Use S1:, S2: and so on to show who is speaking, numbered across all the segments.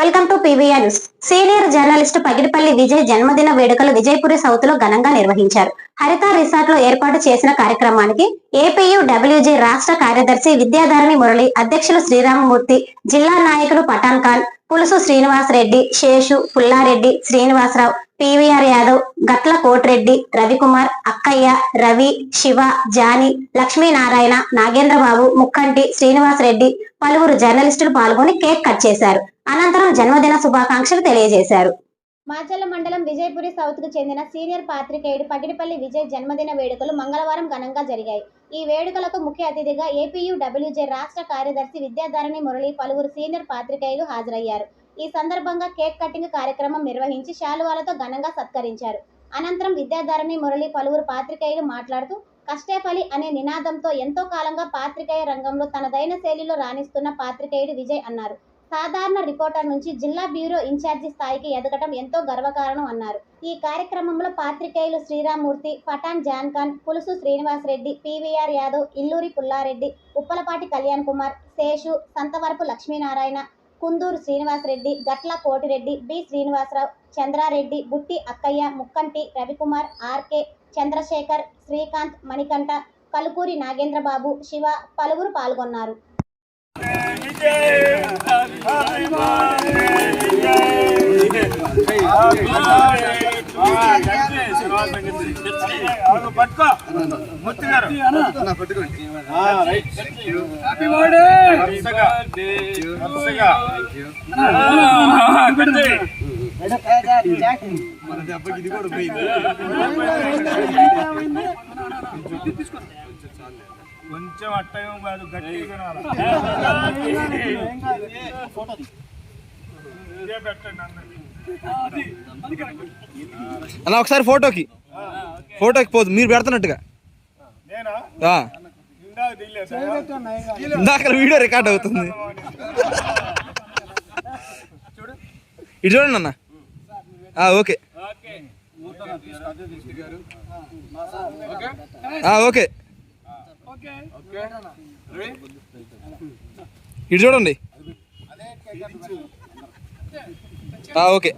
S1: Welcome to PVR news. Senior journalist Pagidipalli Vijay జన్మదిన వేడుకలు విజయపురి సౌత్లో ఘనంగా నిర్వహించారు. హరిత రిసార్ట్లో ఏర్పాటు చేసిన కార్యక్రమానికి ఏపీయు డబ్ల్యూజీ రాష్ట్ర కార్యదర్శి విద్యాధరణి మురళి అధ్యక్షులు శ్రీరామమూర్తి జిల్లా నాయకులు పఠాన్ ఖాన్ పులుసు శ్రీనివాస్ రెడ్డి శేషు పుల్లారెడ్డి శ్రీనివాసరావు పివిఆర్ యాదవ్ గట్ల కోటిరెడ్డి రవికుమార్ అక్కయ్య రవి శివ జాని లక్ష్మీనారాయణ నాగేంద్రబాబు ముక్కంటి శ్రీనివాస్ రెడ్డి పలువురు జర్నలిస్టులు పాల్గొని కేక్ కట్ చేశారు. అనంతరం జన్మదిన శుభాకాంక్షలు తెలియజేశారు.
S2: మాచర్ల మండలం విజయపురి సౌత్కు చెందిన సీనియర్ పాత్రికేయుడు పగిడిపల్లి విజయ్ జన్మదిన వేడుకలు మంగళవారం ఘనంగా జరిగాయి. ఈ వేడుకలకు ముఖ్య అతిథిగా ఏపీయుడబ్ల్యూజే రాష్ట్ర కార్యదర్శి విద్యాధరణి మురళి పలువురు సీనియర్ పాత్రికేయులు హాజరయ్యారు. ఈ సందర్భంగా కేక్ కటింగ్ కార్యక్రమం నిర్వహించి శాలువాలతో ఘనంగా సత్కరించారు. అనంతరం విద్యాధరణి మురళి పలువురు పాత్రికేయులు మాట్లాడుతూ కష్టేపలి అనే నినాదంతో ఎంతో కాలంగా పాత్రికేయ రంగంలో తనదైన శైలిలో రాణిస్తున్న పాత్రికేయుడు విజయ్ అన్నారు. సాధారణ రిపోర్టర్ నుంచి జిల్లా బ్యూరో ఇన్ఛార్జి స్థాయికి ఎదగటం ఎంతో గర్వకారణం అన్నారు. ఈ కార్యక్రమంలో పాత్రికేయులు శ్రీరామూర్తి పఠాన్ జాన్ఖాన్ పులుసు శ్రీనివాస్ రెడ్డి యాదవ్ ఇల్లూరి పుల్లారెడ్డి ఉప్పలపాటి కళ్యాణ్ కుమార్ శేషు సంతవరపు లక్ష్మీనారాయణ కుందూరు శ్రీనివాస్ రెడ్డి గట్ల కోటిరెడ్డి బి శ్రీనివాసరావు చంద్రారెడ్డి బుట్టి అక్కయ్య ముక్కంటి రవికుమార్ ఆర్కే చంద్రశేఖర్ శ్రీకాంత్ మణికంఠ కలుకూరి నాగేంద్రబాబు శివ పలువురు పాల్గొన్నారు.
S3: పట్టుకో ముత్తి గారు వరుసగా, వరుసగా. పెట్టి. కొంచెం అట్టయం కాదు గట్టిగా వినాలి. ఇదే పెట్టండి అందరికి
S4: అలా ఒకసారి ఫోటోకి ఫోటోకి పోదు మీరు పెడుతున్నట్టుగా
S3: ఇందాక
S4: వీడియో రికార్డ్ అవుతుంది ఇటు చూడండి అన్న ఆ, ఓకే ఆ, ఓకే ఇటు చూడండి. ఓకే.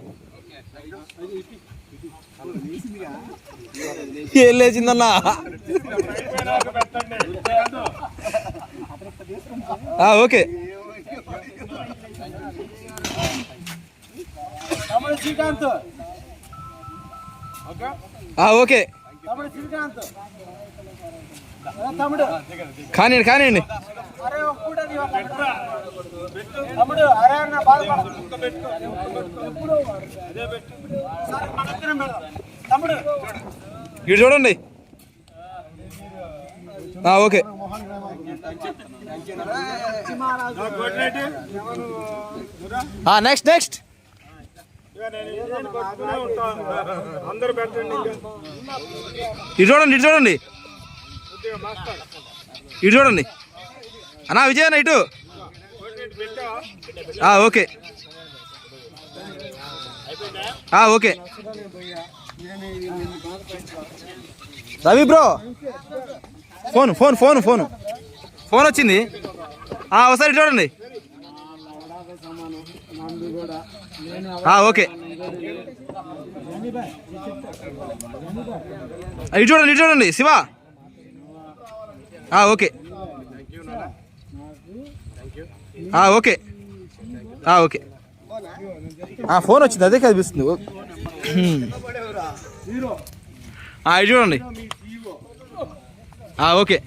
S4: ఏం లేచిందన్నా? ఓకే.
S3: శ్రీకాంత్.
S4: ఓకే.
S3: శ్రీకాంత్. తమ్ముడు
S4: కానివ్వండి కానివ్వండి
S3: తమ్ముడు అరే అన్న తమ్ముడు
S4: ఇటు చూడండి. ఓకే. నెక్స్ట్ నెక్స్ట్ ఇటు చూడండి ఇటు చూడండి. ఇటు చూడండి. అన్నా విజయ్ అన్న ఇటు okay. Okay. Ravi bro. Phone phone phone phone. Phone వచ్చింది. ఒకసారి ఇటు చూడండి. ఓకే. ఇటు చూడండి ఇటు చూడండి. శివ. ఓకే. ఓకే. ఓకే. ఆ, ఫోన్ వచ్చింది అదే కనిపిస్తుంది ఇది చూడండి. ఓకే.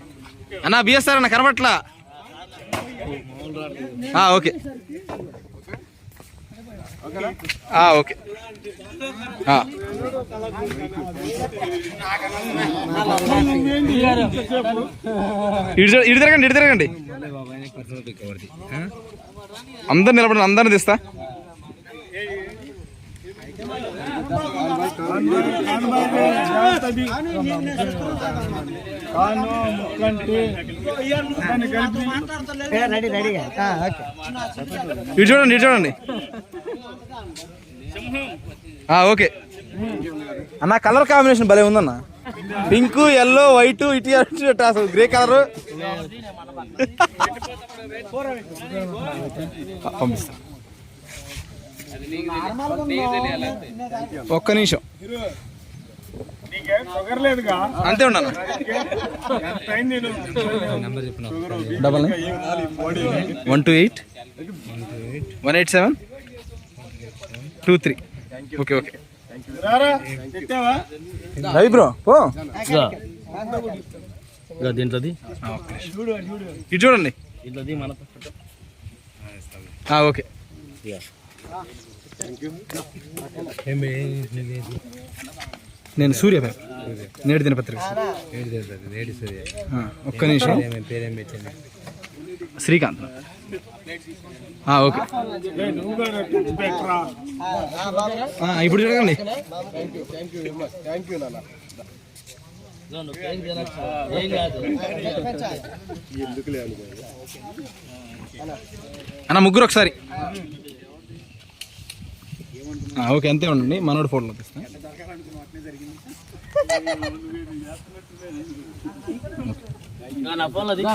S4: అన్న బిఎస్ఆర్ అన్న కనబట్లా ఓకే. ఓకే. ఆ. ఇటు తిరగండి ఇటు తిరగండి. అందరు నిలబడి అందరిని తీస్తా. ఇటు చూడండి ఇటు చూడండి. ఓకే. అన్న కలర్ కాంబినేషన్ భలే ఉందన్న. పింక్ ఎల్లో వైట్ ఇటు అసలు గ్రే కలర్. పంపిస్తా ఒక్క నిమిషం. అంతే ఉన్నాను double nine one two eight one eight seven two three. Okay okay. Ravi bro ఓ
S5: దీంట్లోది.
S4: ఇది చూడండి.
S5: దీంట్లోది మన
S4: ఆ, ఓకే. నేను సూర్య పేరు. నేడు దినపత్రిక. ఆ, ఒక్క నిమిషం.
S5: పేరేం పెట్టింది
S4: శ్రీకాంత్. ఆ, ఓకే. ఇప్పుడు చూడండి అన్న ముగ్గురు ఒకసారి. ఆ, ఓకే అంతే ఉండండి. మనోడు ఫోటోలో తీస్తా
S5: నా
S4: ఆ,